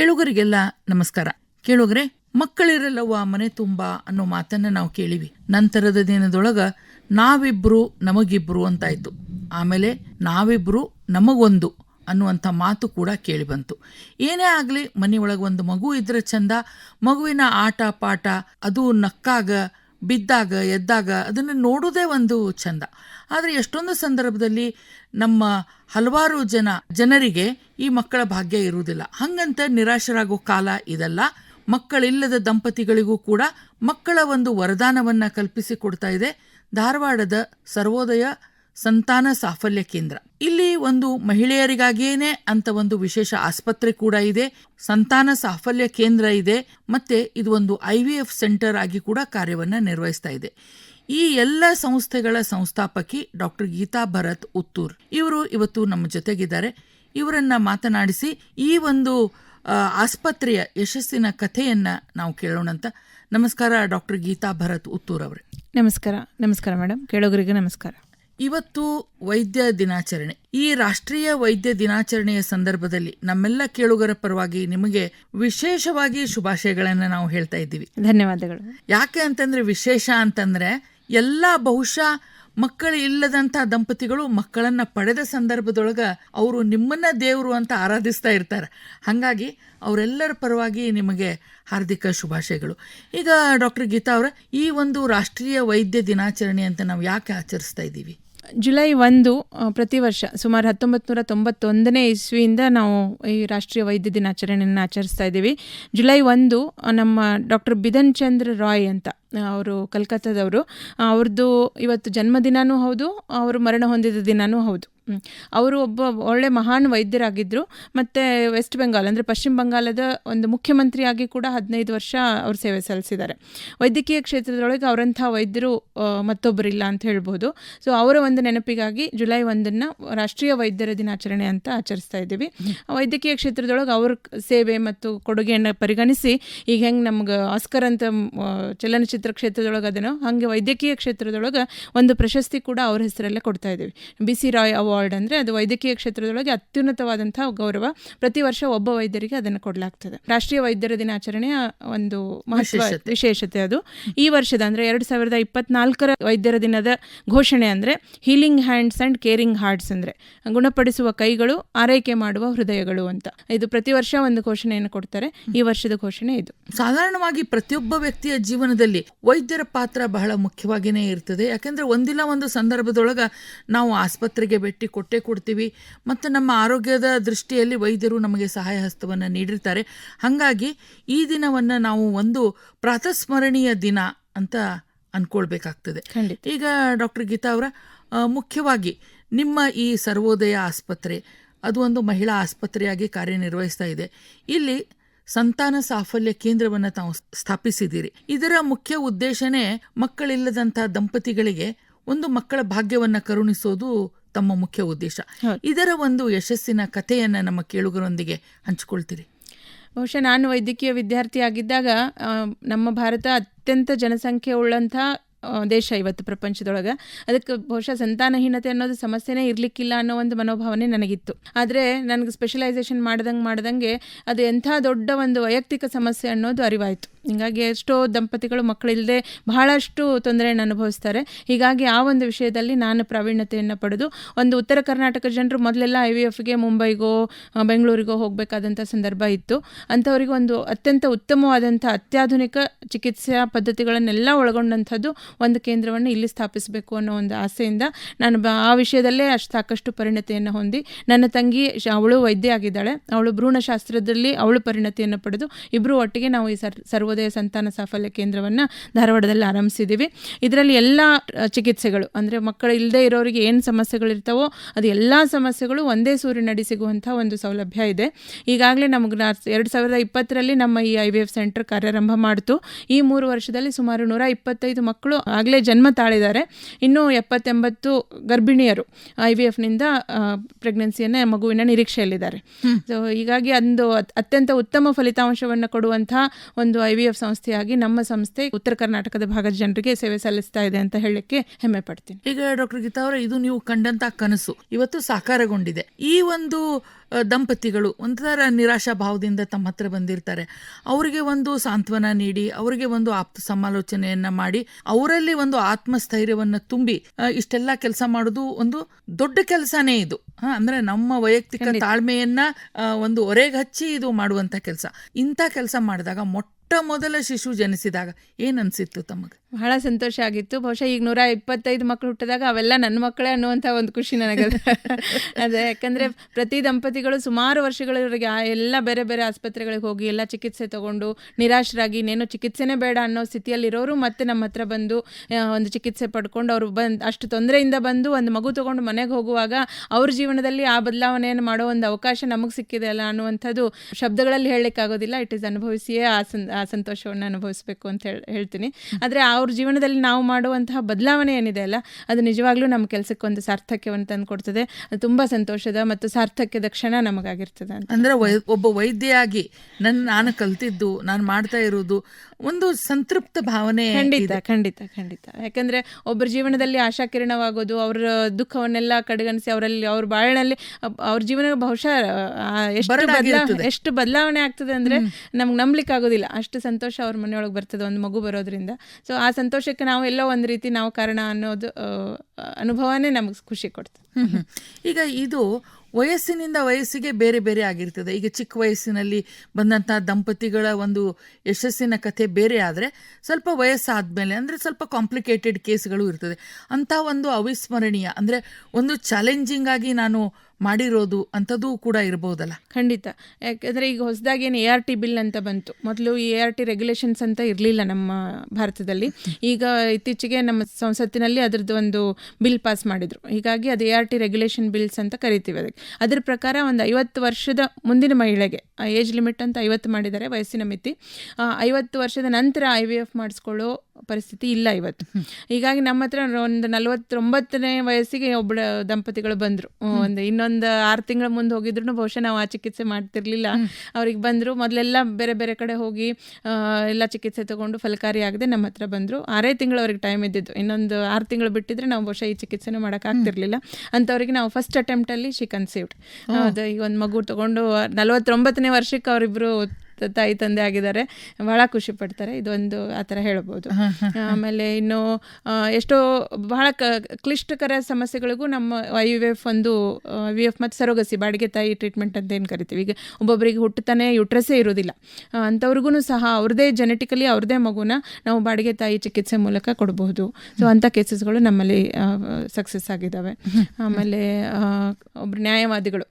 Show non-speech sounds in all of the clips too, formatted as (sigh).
ಕೇಳುಗರಿಗೆಲ್ಲ ನಮಸ್ಕಾರ. ಕೇಳುಗರೆ, ಮಕ್ಕಳಿರಲ್ಲವ್ವ ಮನೆ ತುಂಬಾ ಅನ್ನೋ ಮಾತನ್ನ ನಾವು ಕೇಳಿವಿ. ನಂತರದ ದಿನದೊಳಗ ನಾವಿಬ್ರು ನಮಗಿಬ್ರು ಅಂತಾಯ್ತು. ಆಮೇಲೆ ನಾವಿಬ್ರು ನಮಗೊಂದು ಅನ್ನುವಂಥ ಮಾತು ಕೂಡ ಕೇಳಿ ಬಂತು ಏನೇ ಆಗಲಿ ಮನೆಯೊಳಗೆ ಒಂದು ಮಗು ಇದ್ರೆ ಚಂದ, ಮಗುವಿನ ಆಟ, ಪಾಠ ಅದು ನಕ್ಕಾಗ ಬಿದ್ದಾಗ, ಎದ್ದಾಗ ಅದನ್ನು ನೋಡೋದೇ ಒಂದು ಚಂದ. ಆದರೆ ಎಷ್ಟೊಂದು ಸಂದರ್ಭದಲ್ಲಿ ನಮ್ಮ ಹಲವಾರು ಜನ, ಜನರಿಗೆ ಈ ಮಕ್ಕಳ ಭಾಗ್ಯ ಇರುವುದಿಲ್ಲ. ಹಂಗಂತ ನಿರಾಶರಾಗೋ ಕಾಲ ಇದಲ್ಲ. ಮಕ್ಕಳಿಲ್ಲದ ದಂಪತಿಗಳಿಗೂ ಕೂಡ ಮಕ್ಕಳ ಒಂದು ವರದಾನವನ್ನು ಕಲ್ಪಿಸಿ ಕೊಡ್ತಾ ಇದೆ. ಧಾರವಾಡದ ಸರ್ವೋದಯ ಸಂತಾನ ಸಾಫಲ್ಯ ಕೇಂದ್ರ. ಇಲ್ಲಿ ಒಂದು ಮಹಿಳೆಯರಿಗಾಗಿಯೇನೆ ಅಂತ ಒಂದು ವಿಶೇಷ ಆಸ್ಪತ್ರೆ ಕೂಡ ಇದೆ. ಸಂತಾನ ಸಾಫಲ್ಯ ಕೇಂದ್ರ ಇದೆ. ಮತ್ತೆ ಇದು ಒಂದು ಐ ಸೆಂಟರ್ ಆಗಿ ಕೂಡ ಕಾರ್ಯವನ್ನ ನಿರ್ವಹಿಸ್ತಾ ಇದೆ. ಈ ಎಲ್ಲ ಸಂಸ್ಥೆಗಳ ಸಂಸ್ಥಾಪಕಿ ಡಾಕ್ಟರ್ ಗೀತಾ ಭರತ್ ಉತ್ತೂರ್ ಇವರು ಇವತ್ತು ನಮ್ಮ ಜೊತೆಗಿದ್ದಾರೆ. ಇವರನ್ನ ಮಾತನಾಡಿಸಿ ಈ ಒಂದು ಆಸ್ಪತ್ರೆಯ ಯಶಸ್ಸಿನ ಕಥೆಯನ್ನ ನಾವು ಕೇಳೋಣಂತ ನಮಸ್ಕಾರ ಡಾಕ್ಟರ್ ಗೀತಾ ಭರತ್ ಉತ್ತೂರ್ ಅವರೇ. ನಮಸ್ಕಾರ. ನಮಸ್ಕಾರ ಮೇಡಮ್ ಕೇಳೋಗರಿಗೆ ನಮಸ್ಕಾರ. ಇವತ್ತು ವೈದ್ಯ ದಿನಾಚರಣೆ. ಈ ರಾಷ್ಟ್ರೀಯ ವೈದ್ಯ ದಿನಾಚರಣೆಯ ಸಂದರ್ಭದಲ್ಲಿ ನಮ್ಮೆಲ್ಲ ಕೇಳುಗರ ಪರವಾಗಿ ನಿಮಗೆ ವಿಶೇಷವಾಗಿ ಶುಭಾಶಯಗಳನ್ನ ನಾವು ಹೇಳ್ತಾ ಇದ್ದೀವಿ. ಧನ್ಯವಾದಗಳು. ಯಾಕೆ ಅಂತಂದ್ರೆ ವಿಶೇಷ ಅಂತಂದ್ರೆ ಎಲ್ಲ ಬಹುಶಃ ಮಕ್ಕಳು ಇಲ್ಲದಂತ ದಂಪತಿಗಳು ಮಕ್ಕಳನ್ನ ಪಡೆದ ಸಂದರ್ಭದೊಳಗ ಅವರು ನಿಮ್ಮನ್ನ ದೇವರು ಅಂತ ಆರಾಧಿಸ್ತಾ ಇರ್ತಾರೆ. ಹಾಗಾಗಿ ಅವರೆಲ್ಲರ ಪರವಾಗಿ ನಿಮಗೆ ಹಾರ್ದಿಕ ಶುಭಾಶಯಗಳು. ಈಗ ಡಾಕ್ಟರ್ ಗೀತಾ ಅವರ ಈ ಒಂದು ರಾಷ್ಟ್ರೀಯ ವೈದ್ಯ ದಿನಾಚರಣೆ ಅಂತ ನಾವು ಯಾಕೆ ಆಚರಿಸ್ತಾ ಇದ್ದೀವಿ? ಜುಲೈ ಒಂದು ಪ್ರತಿ ವರ್ಷ, ಸುಮಾರು ಹತ್ತೊಂಬತ್ತು ನೂರ ತೊಂಬತ್ತೊಂದನೇ ಇಸ್ವಿಯಿಂದ ನಾವು ಈ ರಾಷ್ಟ್ರೀಯ ವೈದ್ಯ ದಿನಾಚರಣೆಯನ್ನು ಆಚರಿಸ್ತಾ ಇದ್ದೀವಿ ಜುಲೈ ಒಂದು ನಮ್ಮ ಡಾಕ್ಟರ್ ಬಿಧನ್ ಚಂದ್ರ ರಾಯ್ ಅಂತ ಅವರು ಕಲ್ಕತ್ತಾದವರು ಅವ್ರದ್ದು ಇವತ್ತು ಜನ್ಮದಿನಾನೂ ಹೌದು, ಅವರು ಮರಣ ಹೊಂದಿದ ದಿನವೂ ಹೌದು. ಅವರು ಒಬ್ಬ ಒಳ್ಳೆ ಮಹಾನ್ ವೈದ್ಯರಾಗಿದ್ದರು ಮತ್ತು ವೆಸ್ಟ್ ಬೆಂಗಾಲ್ ಅಂದರೆ ಪಶ್ಚಿಮ ಬಂಗಾಲದ ಒಂದು ಮುಖ್ಯಮಂತ್ರಿಯಾಗಿ ಕೂಡ ಹದಿನೈದು ವರ್ಷ ಅವರು ಸೇವೆ ಸಲ್ಲಿಸಿದ್ದಾರೆ. ವೈದ್ಯಕೀಯ ಕ್ಷೇತ್ರದೊಳಗೆ ಅವರಂಥ ವೈದ್ಯರು ಮತ್ತೊಬ್ಬರಿಲ್ಲ ಅಂತ ಹೇಳ್ಬೋದು. ಸೊ ಅವರ ಒಂದು ನೆನಪಿಗಾಗಿ ಜುಲೈ ಒಂದನ್ನು ರಾಷ್ಟ್ರೀಯ ವೈದ್ಯರ ದಿನಾಚರಣೆ ಅಂತ ಆಚರಿಸ್ತಾ ಇದ್ದೀವಿ. ವೈದ್ಯಕೀಯ ಕ್ಷೇತ್ರದೊಳಗೆ ಅವ್ರ ಸೇವೆ ಮತ್ತು ಕೊಡುಗೆಯನ್ನು ಪರಿಗಣಿಸಿ ಈಗ ಹೆಂಗೆ ನಮ್ಗೆ ಆಸ್ಕರ್ ಅಂತ ಚಲನಚಿತ್ರ ಕ್ಷೇತ್ರದೊಳಗೆ ಅದನ್ನು, ಹಾಗೆ ವೈದ್ಯಕೀಯ ಕ್ಷೇತ್ರದೊಳಗೆ ಒಂದು ಪ್ರಶಸ್ತಿ ಕೂಡ ಅವ್ರ ಹೆಸರಲ್ಲೇ ಕೊಡ್ತಾ ಇದ್ದೀವಿ. ಬಿ ಸಿ ರಾಯ್ ಅವಾರ್ಡ್ ಅಂದರೆ ಅದು ವೈದ್ಯಕೀಯ ಕ್ಷೇತ್ರದೊಳಗೆ ಅತ್ಯುನ್ನತವಾದಂತಹ ಗೌರವ. ಪ್ರತಿ ವರ್ಷ ಒಬ್ಬ ವೈದ್ಯರಿಗೆ ಅದನ್ನು ಕೊಡಲಾಗ್ತದೆ. ರಾಷ್ಟ್ರೀಯ ವೈದ್ಯರ ದಿನಾಚರಣೆಯ ಒಂದು ಮಹತ್ವ ವಿಶೇಷತೆ. ವಿಶೇಷತೆ ಅದು. ಈ ವರ್ಷದ ಅಂದರೆ ಎರಡು ಸಾವಿರದ ಇಪ್ಪತ್ನಾಲ್ಕರ ವೈದ್ಯರ ದಿನದ ಘೋಷಣೆ ಅಂದರೆ healing hands and caring hearts ಅಂದರೆ ಗುಣಪಡಿಸುವ ಕೈಗಳು ಆರೈಕೆ ಮಾಡುವ ಹೃದಯಗಳು ಅಂತ. ಇದು ಪ್ರತಿ ವರ್ಷ ಒಂದು ಘೋಷಣೆಯನ್ನು ಕೊಡ್ತಾರೆ. ಈ ವರ್ಷದ ಘೋಷಣೆ ಇದು. ಸಾಧಾರಣವಾಗಿ ಪ್ರತಿಯೊಬ್ಬ ವ್ಯಕ್ತಿಯ ಜೀವನದಲ್ಲಿ ವೈದ್ಯರ ಪಾತ್ರ ಬಹಳ ಮುಖ್ಯವಾಗಿಯೇ ಇರ್ತದೆ. ಯಾಕೆಂದ್ರೆ ಒಂದಿಲ್ಲ ಒಂದು ಸಂದರ್ಭದೊಳಗ ನಾವು ಆಸ್ಪತ್ರೆಗೆ ಭೇಟಿ ಕೊಟ್ಟೇ ಕೊಡ್ತೀವಿ. ಮತ್ತು ನಮ್ಮ ಆರೋಗ್ಯದ ದೃಷ್ಟಿಯಲ್ಲಿ ವೈದ್ಯರು ನಮಗೆ ಸಹಾಯ ಹಸ್ತವನ್ನು ನೀಡಿರ್ತಾರೆ. ಹಾಗಾಗಿ ಈ ದಿನವನ್ನು ನಾವು ಒಂದು ಪ್ರಾತಸ್ಮರಣೀಯ ದಿನ ಅಂತ ಅಂದ್ಕೊಳ್ಬೇಕಾಗ್ತದೆ ಈಗ ಡಾಕ್ಟರ್ ಗೀತಾ ಅವರ ಮುಖ್ಯವಾಗಿ ನಿಮ್ಮ ಈ ಸರ್ವೋದಯ ಆಸ್ಪತ್ರೆ ಅದು ಒಂದು ಮಹಿಳಾ ಆಸ್ಪತ್ರೆಯಾಗಿ ಕಾರ್ಯನಿರ್ವಹಿಸ್ತಾ ಇದೆ. ಇಲ್ಲಿ ಸಂತಾನ ಸಾಫಲ್ಯ ಕೇಂದ್ರವನ್ನು ತಾವು ಸ್ಥಾಪಿಸಿದ್ದೀರಿ. ಇದರ ಮುಖ್ಯ ಉದ್ದೇಶನೇ ಮಕ್ಕಳಿಲ್ಲದಂಥ ದಂಪತಿಗಳಿಗೆ ಒಂದು ಮಕ್ಕಳ ಭಾಗ್ಯವನ್ನ ಕರುಣಿಸೋದು ತಮ್ಮ ಮುಖ್ಯ ಉದ್ದೇಶ. ಇದರ ಒಂದು ಯಶಸ್ಸಿನ ಕಥೆಯನ್ನ ನಮ್ಮ ಕೇಳುಗರೊಂದಿಗೆ ಹಂಚಿಕೊಳ್ತೀರಿ. ಬಹುಶಃ ನಾನು ವೈದ್ಯಕೀಯ ವಿದ್ಯಾರ್ಥಿ ಆಗಿದ್ದಾಗ ನಮ್ಮ ಭಾರತ ಅತ್ಯಂತ ಜನಸಂಖ್ಯೆ ಉಳ್ಳಂಥ ದೇಶ ಇವತ್ತು ಪ್ರಪಂಚದೊಳಗೆ. ಅದಕ್ಕೆ ಬಹುಶಃ ಸಂತಾನಹೀನತೆ ಅನ್ನೋದು ಸಮಸ್ಯೆನೇ ಇರಲಿಕ್ಕಿಲ್ಲ ಅನ್ನೋ ಒಂದು ಮನೋಭಾವನೆ ನನಗಿತ್ತು. ಆದರೆ ನನಗೆ ಸ್ಪೆಷಲೈಸೇಷನ್ ಮಾಡ್ದಂಗೆ ಮಾಡ್ದಂಗೆ ಅದು ಎಂಥ ದೊಡ್ಡ ಒಂದು ವೈಯಕ್ತಿಕ ಸಮಸ್ಯೆ ಅನ್ನೋದು ಅರಿವಾಯಿತು. ಹೀಗಾಗಿ ಎಷ್ಟೋ ದಂಪತಿಗಳು ಮಕ್ಕಳಿಲ್ಲದೆ ಬಹಳಷ್ಟು ತೊಂದರೆಯನ್ನು ಅನುಭವಿಸ್ತಾರೆ. ಹೀಗಾಗಿ ಆ ಒಂದು ವಿಷಯದಲ್ಲಿ ನಾನು ಪ್ರಾವೀಣ್ಯತೆಯನ್ನು ಪಡೆದು ಒಂದು ಉತ್ತರ ಕರ್ನಾಟಕ ಜನರು ಮೊದಲೆಲ್ಲ ಐ ವಿ ಎಫ್ಗೆ ಮುಂಬೈಗೋ ಬೆಂಗಳೂರಿಗೋ ಹೋಗಬೇಕಾದಂಥ ಸಂದರ್ಭ ಇತ್ತು. ಅಂಥವರಿಗೆ ಒಂದು ಅತ್ಯಂತ ಉತ್ತಮವಾದಂಥ ಅತ್ಯಾಧುನಿಕ ಚಿಕಿತ್ಸಾ ಪದ್ಧತಿಗಳನ್ನೆಲ್ಲ ಒಳಗೊಂಡಂಥದ್ದು ಒಂದು ಕೇಂದ್ರವನ್ನು ಇಲ್ಲಿ ಸ್ಥಾಪಿಸಬೇಕು ಅನ್ನೋ ಒಂದು ಆಸೆಯಿಂದ ನಾನು ಆ ವಿಷಯದಲ್ಲೇ ಅಷ್ಟು ಸಾಕಷ್ಟು ಪರಿಣತಿಯನ್ನು ಹೊಂದಿ ನನ್ನ ತಂಗಿ ಅವಳು ವೈದ್ಯ ಆಗಿದ್ದಾಳೆ. ಅವಳು ಭ್ರೂಣಶಾಸ್ತ್ರದಲ್ಲಿ ಅವಳು ಪರಿಣತಿಯನ್ನು ಪಡೆದು ಇಬ್ಬರು ಒಟ್ಟಿಗೆ ನಾವು ಈ ಸರ್, ಸರ್ವೋದಯ ಸಂತಾನ ಸಾಫಲ್ಯ ಕೇಂದ್ರವನ್ನು ಧಾರವಾಡದಲ್ಲಿ ಆರಂಭಿಸಿದ್ದೀವಿ. ಇದರಲ್ಲಿ ಎಲ್ಲ ಚಿಕಿತ್ಸೆಗಳು ಅಂದರೆ ಮಕ್ಕಳು ಇಲ್ಲದೆ ಇರೋರಿಗೆ ಏನು ಸಮಸ್ಯೆಗಳಿರ್ತಾವೋ ಅದು ಎಲ್ಲ ಸಮಸ್ಯೆಗಳು ಒಂದೇ ಸೂರಿನಡಿ ಸಿಗುವಂಥ ಒಂದು ಸೌಲಭ್ಯ ಇದೆ. ಈಗಾಗಲೇ ನಮಗೆ ಎರಡು ಸಾವಿರದ ಇಪ್ಪತ್ತರಲ್ಲಿ ನಮ್ಮ ಈ ಐ ವಿ ಎಫ್ ಸೆಂಟರ್ ಕಾರ್ಯಾರಂಭ ಮಾಡಿತು. ಈ ಮೂರು ವರ್ಷದಲ್ಲಿ ಸುಮಾರು ನೂರ ಇಪ್ಪತ್ತೈದು ಮಕ್ಕಳು ಆಗಲೇ ಜನ್ಮ ತಾಳಿದ್ದಾರೆ. ಇನ್ನೂ ಎಪ್ಪತ್ತೆಂಬತ್ತು ಗರ್ಭಿಣಿಯರು ಐ ವಿ ಎಫ್ನಿಂದ ಪ್ರೆಗ್ನೆನ್ಸಿಯನ್ನು ಮಗುವಿನ ನಿರೀಕ್ಷೆಯಲ್ಲಿದ್ದಾರೆ. ಸೊ ಹೀಗಾಗಿ ಅಂದು ಅತ್ಯಂತ ಉತ್ತಮ ಫಲಿತಾಂಶವನ್ನು ಕೊಡುವಂಥ ಒಂದು ಐ ಎಫ್ ಸಂಸ್ಥೆಯಾಗಿ ನಮ್ಮ ಸಂಸ್ಥೆ ಉತ್ತರ ಕರ್ನಾಟಕದ ಭಾಗದ ಜನರಿಗೆ ಸೇವೆ ಸಲ್ಲಿಸ್ತಾ ಇದೆ ಅಂತ ಹೇಳಕ್ಕೆ ಹೆಮ್ಮೆ ಪಡ್ತೀನಿ. ಈಗ ಡಾಕ್ಟರ್ ಗೀತಾ ಅವರ ಇದು ನೀವು ಕಂಡಂತ ಕನಸು. ಇವತ್ತು ಸಾಕಾರಗೊಂಡಿದೆ. ಈ ಒಂದು ದಂಪತಿಗಳು ಒಂಥರ ನಿರಾಶಾ ಭಾವದಿಂದ ತಮ್ಮ ಹತ್ರ ಬಂದಿರ್ತಾರೆ. ಅವರಿಗೆ ಒಂದು ಸಾಂತ್ವನ ನೀಡಿ ಅವರಿಗೆ ಒಂದು ಆಪ್ತ ಸಮಾಲೋಚನೆಯನ್ನ ಮಾಡಿ ಅವರಲ್ಲಿ ಒಂದು ಆತ್ಮಸ್ಥೈರ್ಯವನ್ನ ತುಂಬಿ ಇಷ್ಟೆಲ್ಲ ಕೆಲಸ ಮಾಡೋದು ಒಂದು ದೊಡ್ಡ ಕೆಲಸನೇ ಇದು. ಹಾ ಅಂದ್ರೆ ನಮ್ಮ ವೈಯಕ್ತಿಕ ತಾಳ್ಮೆಯನ್ನ ಒಂದು ಒರೆಗೆ ಹಚ್ಚಿ ಇದು ಮಾಡುವಂತ ಕೆಲಸ. ಇಂಥ ಕೆಲಸ ಮಾಡಿದಾಗ ಮೊಟ್ಟ ಮೊದಲ ಶಿಶು ಜನಿಸಿದಾಗ ಏನ್ ಅನ್ಸಿತ್ತು ತಮಗೆ? ಬಹಳ ಸಂತೋಷ ಆಗಿತ್ತು. ಬಹುಶಃ ಈಗ ನೂರ ಇಪ್ಪತ್ತೈದು ಮಕ್ಕಳು ಹುಟ್ಟಿದಾಗ ಅವೆಲ್ಲ ನನ್ನ ಮಕ್ಕಳೇ ಅನ್ನುವಂಥ ಒಂದು ಖುಷಿ ನನಗೆ. ಅದೇ ಯಾಕಂದರೆ ಪ್ರತಿ ದಂಪತಿಗಳು ಸುಮಾರು ವರ್ಷಗಳವರೆಗೆ ಆ ಎಲ್ಲ ಬೇರೆ ಬೇರೆ ಆಸ್ಪತ್ರೆಗಳಿಗೆ ಹೋಗಿ ಎಲ್ಲ ಚಿಕಿತ್ಸೆ ತಗೊಂಡು ನಿರಾಶರಾಗಿ ಇನ್ನೇನು ಚಿಕಿತ್ಸೆನೇ ಬೇಡ ಅನ್ನೋ ಸ್ಥಿತಿಯಲ್ಲಿರೋರು ಮತ್ತೆ ನಮ್ಮ ಹತ್ರ ಬಂದು ಒಂದು ಚಿಕಿತ್ಸೆ ಪಡ್ಕೊಂಡು ಅವರು ಬಂದು ಅಷ್ಟು ತೊಂದರೆಯಿಂದ ಬಂದು ಒಂದು ಮಗು ತಗೊಂಡು ಮನೆಗೆ ಹೋಗುವಾಗ ಅವ್ರ ಜೀವನದಲ್ಲಿ ಆ ಬದಲಾವಣೆಯನ್ನು ಮಾಡೋ ಒಂದು ಅವಕಾಶ ನಮಗೆ ಸಿಕ್ಕಿದೆ ಅಲ್ಲ ಅನ್ನುವಂಥದ್ದು ಶಬ್ದಗಳಲ್ಲಿ ಹೇಳಲಿಕ್ಕಾಗೋದಿಲ್ಲ. ಇಟ್ ಇಸ್ ಅನುಭವಿಸಿಯೇ ಆ ಆ ಸಂತೋಷವನ್ನು ಅನುಭವಿಸಬೇಕು ಅಂತ ಹೇಳಿ ಹೇಳ್ತೀನಿ. ಆದರೆ ಅವ್ರ ಜೀವನದಲ್ಲಿ ನಾವು ಮಾಡುವಂತಹ ಬದಲಾವಣೆ ಏನಿದೆ ಅಲ್ಲ, ಅದು ನಿಜವಾಗ್ಲೂ ನಮ್ಮ ಕೆಲಸಕ್ಕೆ ಒಂದು ಸಾರ್ಥಕ್ಯವನ್ನು ತಂದು ಕೊಡ್ತದೆ. ಅದು ತುಂಬ ಸಂತೋಷದ ಮತ್ತು ಸಾರ್ಥಕ್ಯದ ಕ್ಷಣ ನಮಗಾಗಿರ್ತದೆ ಅಂದ್ರೆ ವೈ- ಒಬ್ಬ ಆಗಿ ನನ್ನ ನಾನು ಕಲ್ತಿದ್ದು, ನಾನು ಮಾಡ್ತಾ ಇರೋದು ಒಂದು ಸಂತೃಪ್ತ ಭಾವನೆ ಖಂಡಿತ ಖಂಡಿತ ಖಂಡಿತ. ಯಾಕಂದ್ರೆ ಒಬ್ಬರ ಜೀವನದಲ್ಲಿ ಆಶಾಕಿರಣವಾಗೋದು ಅವರ ದುಃಖವನ್ನೆಲ್ಲ ಕಡೆಗಣಿಸಿ ಅವರಲ್ಲಿ ಅವ್ರ ಬಾಳಿನಲ್ಲಿ ಅವ್ರ ಜೀವನ ಬಹುಶಃ ಎಷ್ಟು ಎಷ್ಟು ಬದಲಾವಣೆ ಆಗ್ತದೆ ಅಂದ್ರೆ ನಮ್ಗೆ ನಂಬ್ಲಿಕ್ಕೆ ಆಗೋದಿಲ್ಲ ಅಷ್ಟು ಸಂತೋಷ ಅವ್ರ ಮನೆಯೊಳಗೆ ಬರ್ತದೆ ಒಂದು ಮಗು ಬರೋದ್ರಿಂದ. ಸೊ ಆ ಸಂತೋಷಕ್ಕೆ ನಾವು ಎಲ್ಲೋ ಒಂದು ರೀತಿ ನಾವು ಕಾರಣ ಅನ್ನೋದು ಅನುಭವನೇ ನಮಗೆ ಖುಷಿ ಕೊಡ್ತದೆ. ಈಗ ಇದು ವಯಸ್ಸಿನಿಂದ ವಯಸ್ಸಿಗೆ ಬೇರೆ ಬೇರೆ ಆಗಿರ್ತದೆ. ಈಗ ಚಿಕ್ಕ ವಯಸ್ಸಿನಲ್ಲಿ ಬಂದಂತಹ ದಂಪತಿಗಳ ಒಂದು ಯಶಸ್ಸಿನ ಕಥೆ ಬೇರೆ ಆದರೆ ಸ್ವಲ್ಪ ವಯಸ್ಸಾದ್ಮೇಲೆ ಅಂದರೆ ಸ್ವಲ್ಪ ಕಾಂಪ್ಲಿಕೇಟೆಡ್ ಕೇಸ್ಗಳು ಇರ್ತದೆ. ಅಂಥ ಒಂದು ಅವಿಸ್ಮರಣೀಯ ಅಂದರೆ ಒಂದು ಚಾಲೆಂಜಿಂಗ್ ಆಗಿ ನಾನು ಮಾಡಿರೋದು ಅಂಥದ್ದು ಕೂಡ ಇರ್ಬೋದಲ್ಲ? ಖಂಡಿತ. ಯಾಕೆಂದರೆ ಈಗ ಹೊಸದಾಗಿ ಏನು ಎ ಆರ್ ಟಿ ಬಿಲ್ ಅಂತ ಬಂತು. ಮೊದಲು ಎ ಆರ್ ಟಿ ರೆಗ್ಯುಲೇಷನ್ಸ್ ಅಂತ ಇರಲಿಲ್ಲ ನಮ್ಮ ಭಾರತದಲ್ಲಿ. ಈಗ ಇತ್ತೀಚೆಗೆ ನಮ್ಮ ಸಂಸತ್ತಿನಲ್ಲಿ ಅದರದ್ದು ಒಂದು ಬಿಲ್ ಪಾಸ್ ಮಾಡಿದರು. ಹೀಗಾಗಿ ಅದು A R T regulation bills ಅಂತ ಕರಿತೀವಿ ಅದಕ್ಕೆ. ಅದ್ರ ಪ್ರಕಾರ ಒಂದು ಐವತ್ತು ವರ್ಷದ ಮುಂದಿನ ಮಹಿಳೆಗೆ ಏಜ್ ಲಿಮಿಟ್ ಅಂತ ಐವತ್ತು ಮಾಡಿದ್ದಾರೆ, ವಯಸ್ಸಿನ ಮಿತಿ. ಐವತ್ತು ವರ್ಷದ ನಂತರ ಐ ವಿ ಎಫ್ ಮಾಡಿಸ್ಕೊಳ್ಳೋ ಪರಿಸ್ಥಿತಿ ಇಲ್ಲ ಇವತ್ತು. ಹೀಗಾಗಿ ನಮ್ಮ ಹತ್ರ ಒಂದು ನಲವತ್ತೊಂಬತ್ತನೇ ವಯಸ್ಸಿಗೆ ಒಬ್ಬ ದಂಪತಿಗಳು ಬಂದರು. ಒಂದು ಇನ್ನೊಂದು ಆರು ತಿಂಗಳ ಮುಂದೆ ಹೋಗಿದ್ರು ಬಹುಶಃ ನಾವು ಆ ಚಿಕಿತ್ಸೆ ಮಾಡ್ತಿರ್ಲಿಲ್ಲ. ಅವ್ರಿಗೆ ಬಂದರು ಮೊದಲೆಲ್ಲ ಬೇರೆ ಬೇರೆ ಕಡೆ ಹೋಗಿ ಎಲ್ಲ ಚಿಕಿತ್ಸೆ ತಗೊಂಡು ಫಲಕಾರಿ ಆಗದೆ ನಮ್ಮ ಹತ್ರ ಬಂದರು. ಆರೇ ಅವ್ರಿಗೆ ಟೈಮ್ ಇದ್ದಿದ್ದು. ಇನ್ನೊಂದು ಆರು ತಿಂಗಳು ಬಿಟ್ಟಿದ್ರೆ ನಾವು ಬಹುಶಃ ಈ ಚಿಕಿತ್ಸೆನೂ ಮಾಡೋಕ್ಕಾಗ್ತಿರ್ಲಿಲ್ಲ ಅಂಥವ್ರಿಗೆ ನಾವು ಫಸ್ಟ್ ಅಟೆಂಪ್ಟಲ್ಲಿ ಶಿ ಕನ್ಸೀವ್ಡ್ ಅದು ಈಗ ಒಂದು ಮಗು ತಗೊಂಡು ನಲವತ್ತೊಂಬತ್ತನೇ ವರ್ಷಕ್ಕೆ ಅವರಿಬ್ಬರು ತಾಯಿ ತಂದೆ ಆಗಿದ್ದಾರೆ. ಬಹಳ ಖುಷಿ ಪಡ್ತಾರೆ. ಇದೊಂದು ಆ ಥರ ಹೇಳ್ಬೋದು. ಆಮೇಲೆ ಇನ್ನು ಎಷ್ಟೋ ಬಹಳ ಕ ಕ್ಲಿಷ್ಟಕರ ಸಮಸ್ಯೆಗಳಿಗೂ ನಮ್ಮ ಐ ವಿ ಎಫ್ ಒಂದು ವಿ ಎಫ್ ಮತ್ತು ಸರೋಗಸಿ ಬಾಡಿಗೆ ತಾಯಿ ಟ್ರೀಟ್ಮೆಂಟ್ ಅಂತ ಏನು ಕರಿತೀವಿ. ಈಗ ಒಬ್ಬೊಬ್ಬರಿಗೆ ಹುಟ್ಟುತ್ತಾನೆ ಯುಟ್ರೆಸ್ಸೇ ಇರೋದಿಲ್ಲ ಅಂಥವ್ರಿಗೂ ಸಹ ಅವ್ರದ್ದೇ ಜೆನೆಟಿಕಲಿ ಅವ್ರದೇ ಮಗುನ ನಾವು ಬಾಡಿಗೆ ತಾಯಿ ಚಿಕಿತ್ಸೆ ಮೂಲಕ ಕೊಡಬಹುದು. ಸೊ ಅಂಥ ಕೇಸಸ್ಗಳು ನಮ್ಮಲ್ಲಿ ಸಕ್ಸಸ್ ಆಗಿದ್ದಾವೆ ಆಮೇಲೆ ಒಬ್ರು ನ್ಯಾಯವಾದಿಗಳು.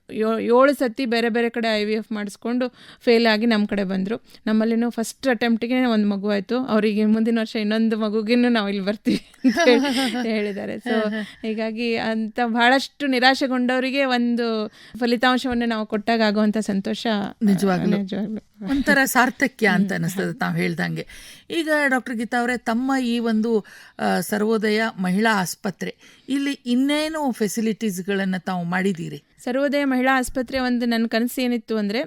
ಏಳು ಸತಿ ಬೇರೆ ಬೇರೆ ಕಡೆ ಐ ವಿ ಎಫ್ ಮಾಡಿಸ್ಕೊಂಡು ಫೇಲ್ ಆಗಿ ನಮ್ಮ ಕಡೆ ಬಂದರು. ನಮ್ಮಲ್ಲಿನೂ ಫಸ್ಟ್ ಅಟೆಂಪ್ಟಿಗೆ ಒಂದು ಮಗು ಆಯಿತು. ಅವರಿಗೆ ಮುಂದಿನ ವರ್ಷ ಇನ್ನೊಂದು ಮಗುಗಿನೂ ನಾವು ಇಲ್ಲಿ ಬರ್ತೀವಿ (laughs) ಅಂತ ಹೇಳಿ- (laughs) ಹೇಳಿದ್ದಾರೆ. ಸೊ ಹೀಗಾಗಿ ಅಂತ ಬಹಳಷ್ಟು ನಿರಾಶೆಗೊಂಡವರಿಗೆ ಒಂದು ಫಲಿತಾಂಶವನ್ನು ನಾವು ಕೊಟ್ಟಾಗ ಆಗುವಂಥ ಸಂತೋಷ ನಿಜವಾಗ್ಲೂ. ನಿಜವಾಗ್ಲೂ. ಒಂಥರ (laughs) ಸಾರ್ಥಕ್ಯ ಅಂತ ಅನಿಸ್ತದೆ ತಾವು ಹೇಳ್ದಂಗೆ. ಈಗ ಡಾಕ್ಟರ್ ಗೀತಾ ಅವರೇ ತಮ್ಮ ಈ ಒಂದು ಸರ್ವೋದಯ ಮಹಿಳಾ ಆಸ್ಪತ್ರೆ ಇಲ್ಲಿ ಇನ್ನೇನು ಫೆಸಿಲಿಟೀಸ್ಗಳನ್ನು ತಾವು ಮಾಡಿದ್ದೀರಿ? ಸರ್ವೋದಯ ಮಹಿಳಾ ಆಸ್ಪತ್ರೆ ಒಂದು ನನ್ನ ಕನಸು ಏನಿತ್ತು ಅಂದರೆ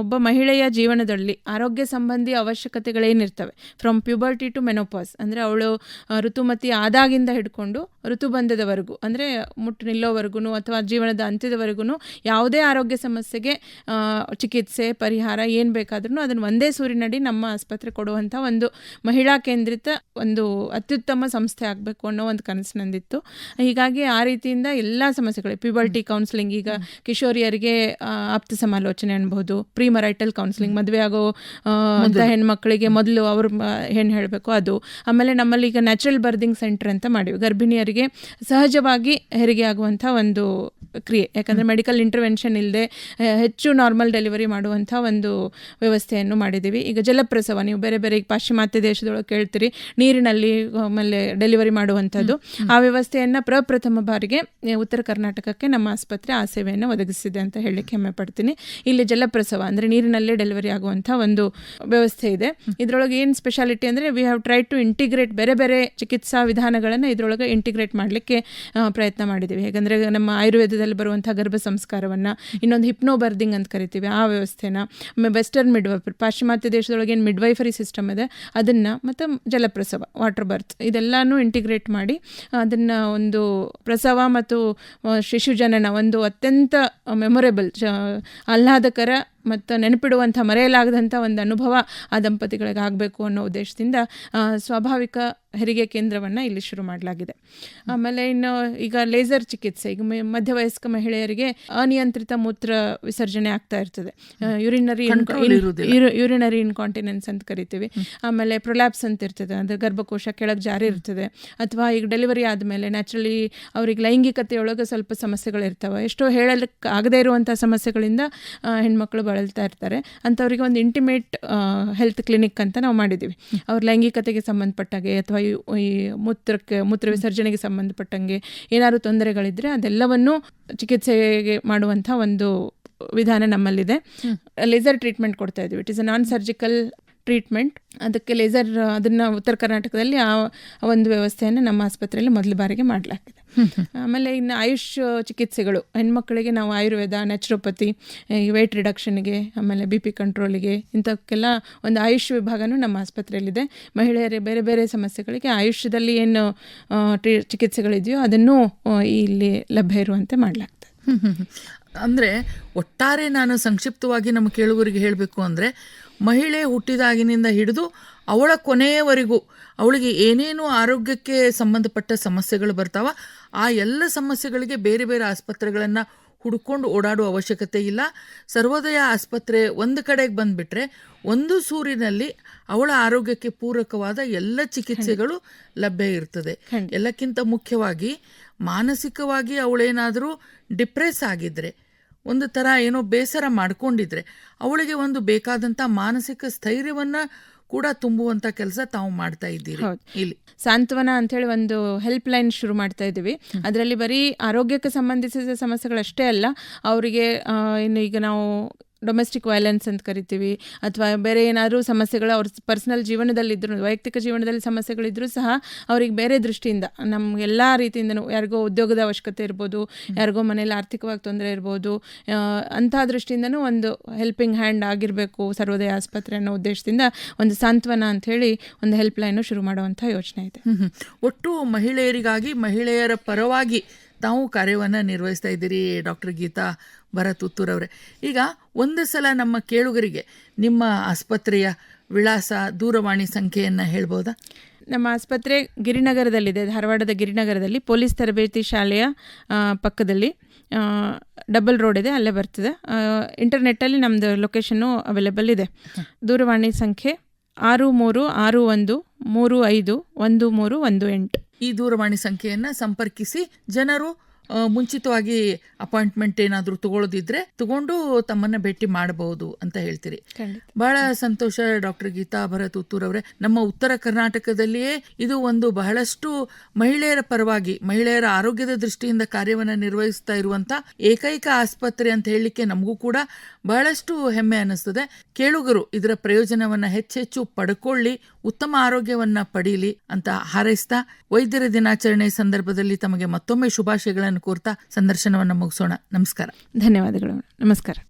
ಒಬ್ಬ ಮಹಿಳೆಯ ಜೀವನದಲ್ಲಿ ಆರೋಗ್ಯ ಸಂಬಂಧಿ ಅವಶ್ಯಕತೆಗಳೇನಿರ್ತವೆ ಫ್ರಮ್ ಪ್ಯೂಬರ್ಟಿ ಟು ಮೆನೋಪಾಸ್ ಅಂದರೆ ಅವಳು ಋತುಮತಿ ಆದಾಗಿಂದ ಹಿಡ್ಕೊಂಡು ಋತುಬಂಧದವರೆಗೂ ಅಂದರೆ ಮುಟ್ಟು ನಿಲ್ಲೋವರೆಗೂ ಅಥವಾ ಜೀವನದ ಅಂತ್ಯದವರೆಗೂ ಯಾವುದೇ ಆರೋಗ್ಯ ಸಮಸ್ಯೆಗೆ ಚಿಕಿತ್ಸೆ, ಪರಿಹಾರ ಏನು ಬೇಕಾದ್ರೂ ಅದನ್ನು ಒಂದೇ ಸೂರಿನಡಿ ನಮ್ಮ ಆಸ್ಪತ್ರೆ ಕೊಡುವಂಥ ಒಂದು ಮಹಿಳಾ ಕೇಂದ್ರಿತ ಒಂದು ಅತ್ಯುತ್ತಮ ಸಂಸ್ಥೆ ಆಗಬೇಕು ಅನ್ನೋ ಒಂದು ಕನಸು ನಂದಿತ್ತು. ಹೀಗಾಗಿ ಆ ರೀತಿಯಿಂದ ಎಲ್ಲ ಸಮಸ್ಯೆಗಳು ಪ್ಯೂಬರ್ಟಿ ಕೌನ್ಸಿಲಿಂಗ್ ಈಗ ಕಿಶೋರಿಯರಿಗೆ ಆಪ್ತ ಸಮಾಲೋಚನೆ ಅನ್ಬಹುದು. ಪ್ರೀ ಮರೈಟಲ್ ಕೌನ್ಸಿಲಿಂಗ್ ಮದುವೆ ಆಗೋ ಅಂತ ಹೆಣ್ಮಕ್ಳಿಗೆ ಮೊದಲು ಅವ್ರ ಹೆಣ್ಣು ಹೇಳಬೇಕು ಅದು. ಆಮೇಲೆ ನಮ್ಮಲ್ಲಿ ಈಗ ನ್ಯಾಚುರಲ್ ಬರ್ದಿಂಗ್ ಸೆಂಟರ್ ಅಂತ ಮಾಡಿವಿ. ಗರ್ಭಿಣಿಯರಿಗೆ ಸಹಜವಾಗಿ ಹೆರಿಗೆ ಆಗುವಂಥ ಒಂದು ಕ್ರಿಯೆ. ಯಾಕಂದರೆ ಮೆಡಿಕಲ್ ಇಂಟರ್ವೆನ್ಷನ್ ಇಲ್ಲದೆ ಹೆಚ್ಚು ನಾರ್ಮಲ್ ಡೆಲಿವರಿ ಮಾಡುವಂಥ ಒಂದು ವ್ಯವಸ್ಥೆಯನ್ನು ಮಾಡಿದ್ದೀವಿ. ಈಗ ಜಲಪ್ರಸವ ನೀವು ಬೇರೆ ಬೇರೆ ಪಾಶ್ಚಿಮಾತ್ಯ ದೇಶದೊಳಗೆ ಕೇಳ್ತೀರಿ ನೀರಿನಲ್ಲಿ ಆಮೇಲೆ ಡೆಲಿವರಿ ಮಾಡುವಂಥದ್ದು. ಆ ವ್ಯವಸ್ಥೆಯನ್ನು ಪ್ರಪ್ರಥಮ ಬಾರಿಗೆ ಉತ್ತರ ಕರ್ನಾಟಕಕ್ಕೆ ನಮ್ಮ ಆಸ್ಪತ್ರೆ ಆ ಸೇವೆಯನ್ನು ಒದಗಿಸಿದೆ ಅಂತ ಹೇಳಲಿಕ್ಕೆ ಹೆಮ್ಮೆ ಪಡ್ತೀನಿ. ಇಲ್ಲಿ ಜಲಪ್ರಸವ ಅಂದರೆ ನೀರಿನಲ್ಲೇ ಡೆಲಿವರಿ ಆಗುವಂಥ ಒಂದು ವ್ಯವಸ್ಥೆ ಇದೆ. ಇದರೊಳಗೆ ಏನು ಸ್ಪೆಷಾಲಿಟಿ ಅಂದರೆ we have try to integrate ಬೇರೆ ಬೇರೆ ಚಿಕಿತ್ಸಾ ವಿಧಾನಗಳನ್ನು ಇದರೊಳಗೆ ಇಂಟಿಗ್ರೇಟ್ ಮಾಡಲಿಕ್ಕೆ ಪ್ರಯತ್ನ ಮಾಡಿದ್ದೀವಿ ಹೇಗೆಂದರೆ ನಮ್ಮ ಆಯುರ್ವೇದದಲ್ಲಿ ಬರುವಂಥ ಗರ್ಭ ಸಂಸ್ಕಾರವನ್ನು ಇನ್ನೊಂದು ಹಿಪ್ನೋ ಬರ್ದಿಂಗ್ ಅಂತ ಕರಿತೀವಿ, ಆ ವ್ಯವಸ್ಥೆನ. ವೆಸ್ಟರ್ನ್ ಮಿಡ್ವೈಫರ್ ಪಾಶ್ಚಿಮಾತ್ಯ ದೇಶದೊಳಗೆ ಏನು ಮಿಡ್ವೈಫರಿ ಸಿಸ್ಟಮ್ ಇದೆ, ಅದನ್ನು ಮತ್ತು ಜಲಪ್ರಸವ ವಾಟರ್ ಬರ್ತ್ ಇದೆಲ್ಲನೂ ಇಂಟಿಗ್ರೇಟ್ ಮಾಡಿ, ಅದನ್ನು ಒಂದು ಪ್ರಸವ ಮತ್ತು ಶಿಶು ಜನನ ಒಂದು ಅತ್ಯಂತ ಮೆಮೊರೇಬಲ್ ಆಹ್ಲಾದಕರ ಮತ್ತು ನೆನಪಿಡುವಂಥ ಮರೆಯಲಾಗದಂಥ ಒಂದು ಅನುಭವ ಆ ದಂಪತಿಗಳಿಗೆ ಆಗಬೇಕು ಅನ್ನೋ ಉದ್ದೇಶದಿಂದ ಸ್ವಾಭಾವಿಕ ಹೆರಿಗೆ ಕೇಂದ್ರವನ್ನು ಇಲ್ಲಿ ಶುರು ಮಾಡಲಾಗಿದೆ. ಆಮೇಲೆ ಇನ್ನು ಈಗ ಲೇಸರ್ ಚಿಕಿತ್ಸೆ ಈಗ ಮಧ್ಯವಯಸ್ಕ ಮಹಿಳೆಯರಿಗೆ ಅನಿಯಂತ್ರಿತ ಮೂತ್ರ ವಿಸರ್ಜನೆ ಆಗ್ತಾ ಇರ್ತದೆ. ಯುರಿನರಿ ಯುರಿನರಿ ಇನ್ಕಾಂಟಿನೆನ್ಸ್ ಅಂತ ಕರಿತೀವಿ. ಆಮೇಲೆ ಪ್ರೊಲ್ಯಾಪ್ಸ್ ಅಂತ ಇರ್ತದೆ ಅಂದರೆ ಗರ್ಭಕೋಶ ಕೆಳಗೆ ಜಾರಿ ಇರ್ತದೆ. ಅಥವಾ ಈಗ ಡೆಲಿವರಿ ಆದಮೇಲೆ ನ್ಯಾಚುರಲಿ ಅವ್ರಿಗೆ ಲೈಂಗಿಕತೆಯೊಳಗೆ ಸ್ವಲ್ಪ ಸಮಸ್ಯೆಗಳಿರ್ತವೆ. ಎಷ್ಟೋ ಹೇಳಲಿಕ್ಕೆ ಆಗದೇ ಇರುವಂಥ ಸಮಸ್ಯೆಗಳಿಂದ ಹೆಣ್ಮಕ್ಳು ಬಳಲ್ತಾ ಇರ್ತಾರೆ. ಅಂಥವ್ರಿಗೆ ಒಂದು ಇಂಟಿಮೇಟ್ ಹೆಲ್ತ್ ಕ್ಲಿನಿಕ್ ಅಂತ ನಾವು ಮಾಡಿದ್ದೀವಿ. ಅವ್ರ ಲೈಂಗಿಕತೆಗೆ ಸಂಬಂಧಪಟ್ಟಾಗೆ ಅಥವಾ ಈ ಮೂತ್ರಕ್ಕೆ ಮೂತ್ರ ವಿಸರ್ಜನೆಗೆ ಸಂಬಂಧಪಟ್ಟಂಗೆ ಏನಾದ್ರು ತೊಂದರೆಗಳಿದ್ದರೆ ಅದೆಲ್ಲವನ್ನು ಚಿಕಿತ್ಸೆಗೆ ಮಾಡುವಂಥ ಒಂದು ವಿಧಾನ ನಮ್ಮಲ್ಲಿದೆ. ಲೇಸರ್ ಟ್ರೀಟ್ಮೆಂಟ್ ಕೊಡ್ತಾ ಇದ್ದೀವಿ. It is a non surgical treatment ಅದಕ್ಕೆ ಲೇಸರ್ ಅದನ್ನು ಉತ್ತರ ಕರ್ನಾಟಕದಲ್ಲಿ ಆ ಒಂದು ವ್ಯವಸ್ಥೆಯನ್ನು ನಮ್ಮ ಆಸ್ಪತ್ರೆಯಲ್ಲಿ ಮೊದಲ ಬಾರಿಗೆ ಮಾಡಲಾಗಿದೆ. ಆಮೇಲೆ ಇನ್ನು ಆಯುಷ್ ಚಿಕಿತ್ಸೆಗಳು. ಹೆಣ್ಮಕ್ಳಿಗೆ ನಾವು ಆಯುರ್ವೇದ ನ್ಯಾಚುರೋಪತಿ ವೆಯ್ಟ್ ರಿಡಕ್ಷನ್ಗೆ ಆಮೇಲೆ ಬಿ ಪಿ ಕಂಟ್ರೋಲಿಗೆ ಇಂಥಕ್ಕೆಲ್ಲ ಒಂದು ಆಯುಷ್ ವಿಭಾಗನೂ ನಮ್ಮ ಆಸ್ಪತ್ರೆಯಲ್ಲಿದೆ. ಮಹಿಳೆಯರ ಬೇರೆ ಬೇರೆ ಸಮಸ್ಯೆಗಳಿಗೆ ಆಯುಷ್ಯದಲ್ಲಿ ಏನು ಟ್ರೀ, ಚಿಕಿತ್ಸೆಗಳಿದೆಯೋ ಅದನ್ನು ಇಲ್ಲಿ ಲಭ್ಯ ಇರುವಂತೆ ಮಾಡಲಾಗ್ತದೆ. ಅಂದ್ರೆ ಒಟ್ಟಾರೆ ನಾನು ಸಂಕ್ಷಿಪ್ತವಾಗಿ ನಮ್ಮ ಕೇಳುವರಿಗೆ ಹೇಳಬೇಕು ಅಂದ್ರೆ ಮಹಿಳೆ ಹುಟ್ಟಿದಾಗಿನಿಂದ ಹಿಡಿದು ಅವಳ ಕೊನೆಯವರೆಗೂ ಅವಳಿಗೆ ಏನೇನು ಆರೋಗ್ಯಕ್ಕೆ ಸಂಬಂಧಪಟ್ಟ ಸಮಸ್ಯೆಗಳು ಬರ್ತಾವ ಆ ಎಲ್ಲ ಸಮಸ್ಯೆಗಳಿಗೆ ಬೇರೆ ಬೇರೆ ಆಸ್ಪತ್ರೆಗಳನ್ನು ಹುಡ್ಕೊಂಡು ಓಡಾಡುವ ಅವಶ್ಯಕತೆ ಇಲ್ಲ. ಸರ್ವೋದಯ ಆಸ್ಪತ್ರೆ ಒಂದು ಕಡೆಗೆ ಬಂದುಬಿಟ್ರೆ ಒಂದು ಸೂರಿನಲ್ಲಿ ಅವಳ ಆರೋಗ್ಯಕ್ಕೆ ಪೂರಕವಾದ ಎಲ್ಲ ಚಿಕಿತ್ಸೆಗಳು ಲಭ್ಯ ಇರ್ತದೆ. ಎಲ್ಲಕ್ಕಿಂತ ಮುಖ್ಯವಾಗಿ ಮಾನಸಿಕವಾಗಿ ಅವಳೇನಾದರೂ ಡಿಪ್ರೆಸ್ ಆಗಿದ್ರೆ ಒಂದು ಥರ ಏನೋ ಬೇಸರ ಮಾಡ್ಕೊಂಡಿದ್ರೆ ಅವಳಿಗೆ ಒಂದು ಬೇಕಾದಂಥ ಮಾನಸಿಕ ಸ್ಥೈರ್ಯವನ್ನು ಕೂಡ ತುಂಬುವಂಥ ಕೆಲಸ ತಾವು ಮಾಡ್ತಾ ಇದ್ದೀರಿ. ಇಲ್ಲಿ. ಸಾಂತ್ವನ ಅಂಥೇಳಿ ಒಂದು ಹೆಲ್ಪ್ ಲೈನ್ ಶುರು ಮಾಡ್ತಾ ಇದ್ದೀವಿ. ಅದರಲ್ಲಿ ಬರೀ ಆರೋಗ್ಯಕ್ಕೆ ಸಂಬಂಧಿಸಿದ ಸಮಸ್ಯೆಗಳಷ್ಟೇ ಅಲ್ಲ ಅವರಿಗೆ ಇನ್ನು ಈಗ ನಾವು ಡೊಮೆಸ್ಟಿಕ್ ವೈಲೆನ್ಸ್ ಅಂತ ಕರಿತೀವಿ ಅಥವಾ ಬೇರೆ ಏನಾದರೂ ಸಮಸ್ಯೆಗಳು ಅವ್ರ ಪರ್ಸ್ನಲ್ ಜೀವನದಲ್ಲಿದ್ದರೂ ವೈಯಕ್ತಿಕ ಜೀವನದಲ್ಲಿ ಸಮಸ್ಯೆಗಳಿದ್ದರೂ ಸಹ ಅವ್ರಿಗೆ ಬೇರೆ ದೃಷ್ಟಿಯಿಂದ ನಮ್ಗೆ ಎಲ್ಲ ರೀತಿಯಿಂದನೂ ಯಾರಿಗೋ ಉದ್ಯೋಗದ ಅವಶ್ಯಕತೆ ಇರ್ಬೋದು ಯಾರಿಗೋ ಮನೇಲಿ ಆರ್ಥಿಕವಾಗಿ ತೊಂದರೆ ಇರ್ಬೋದು ಅಂಥ ದೃಷ್ಟಿಯಿಂದನೂ ಒಂದು ಹೆಲ್ಪಿಂಗ್ ಹ್ಯಾಂಡ್ ಆಗಿರಬೇಕು ಸರ್ವೋದಯ ಆಸ್ಪತ್ರೆ ಅನ್ನೋ ಉದ್ದೇಶದಿಂದ ಒಂದು ಸಾಂತ್ವನ ಹೇಳಿ ಒಂದು ಹೆಲ್ಪ್ ಲೈನು ಶುರು ಮಾಡುವಂಥ ಯೋಚನೆ ಇದೆ. ಒಟ್ಟು ಮಹಿಳೆಯರಿಗಾಗಿ ಮಹಿಳೆಯರ ಪರವಾಗಿ ತಾವು ಕಾರ್ಯವನ್ನು ನಿರ್ವಹಿಸ್ತಾ ಇದ್ದೀರಿ ಡಾಕ್ಟರ್ ಗೀತಾ. ಭರತ್ ಉತ್ತೂರವರೇ ಈಗ ಒಂದು ಸಲ ನಮ್ಮ ಕೇಳುಗರಿಗೆ ನಿಮ್ಮ ಆಸ್ಪತ್ರೆಯ ವಿಳಾಸ ದೂರವಾಣಿ ಸಂಖ್ಯೆಯನ್ನು ಹೇಳ್ಬೋದಾ? ನಮ್ಮ ಆಸ್ಪತ್ರೆ ಗಿರಿನಗರದಲ್ಲಿದೆ ಧಾರವಾಡದ ಗಿರಿನಗರದಲ್ಲಿ ಪೊಲೀಸ್ ತರಬೇತಿ ಶಾಲೆಯ ಪಕ್ಕದಲ್ಲಿ. ಡಬಲ್ ರೋಡ್ ಇದೆ ಅಲ್ಲೇ ಬರ್ತದೆ. ಇಂಟರ್ನೆಟ್ಟಲ್ಲಿ ನಮ್ಮದು ಲೊಕೇಶನ್ನು ಅವೈಲೇಬಲ್ ಇದೆ. ದೂರವಾಣಿ ಸಂಖ್ಯೆ ಆರು ಮೂರು ಆರು ಒಂದು ಮೂರು ಐದು ಒಂದು ಮೂರು ಒಂದು ಎಂಟು. ಈ ದೂರವಾಣಿ ಸಂಖ್ಯೆಯನ್ನು ಸಂಪರ್ಕಿಸಿ ಜನರು ಮುಂಚಿತವಾಗಿ ಅಪಾಯಿಂಟ್ಮೆಂಟ್ ಏನಾದರೂ ತಗೊಳ್ಳೋದಿದ್ರೆ ತಗೊಂಡು ತಮ್ಮನ್ನ ಭೇಟಿ ಮಾಡಬಹುದು ಅಂತ ಹೇಳ್ತೀರಿ. ಬಹಳ ಸಂತೋಷ ಡಾಕ್ಟರ್ ಗೀತಾ ಭರತ್ ಉತ್ತೂರ್ ಅವರೇ. ನಮ್ಮ ಉತ್ತರ ಕರ್ನಾಟಕದಲ್ಲಿಯೇ ಇದು ಒಂದು ಬಹಳಷ್ಟು ಮಹಿಳೆಯರ ಪರವಾಗಿ ಮಹಿಳೆಯರ ಆರೋಗ್ಯದ ದೃಷ್ಟಿಯಿಂದ ಕಾರ್ಯವನ್ನು ನಿರ್ವಹಿಸ್ತಾ ಇರುವಂತ ಏಕೈಕ ಆಸ್ಪತ್ರೆ ಅಂತ ಹೇಳಲಿಕ್ಕೆ ನಮಗೂ ಕೂಡ ಬಹಳಷ್ಟು ಹೆಮ್ಮೆ ಅನ್ನಿಸ್ತದೆ. ಕೇಳುಗರು ಇದರ ಪ್ರಯೋಜನವನ್ನ ಹೆಚ್ಚೆಚ್ಚು ಪಡ್ಕೊಳ್ಳಿ ಉತ್ತಮ ಆರೋಗ್ಯವನ್ನ ಪಡೀಲಿ ಅಂತ ಹಾರೈಸ್ತಾ ವೈದ್ಯರ ದಿನಾಚರಣೆ ಸಂದರ್ಭದಲ್ಲಿ ತಮಗೆ ಮತ್ತೊಮ್ಮೆ ಶುಭಾಶಯಗಳನ್ನು ಕೋರ್ತಾ ಸಂದರ್ಶನವನ್ನು ಮುಗಿಸೋಣ. ನಮಸ್ಕಾರ. ಧನ್ಯವಾದಗಳು. ನಮಸ್ಕಾರ.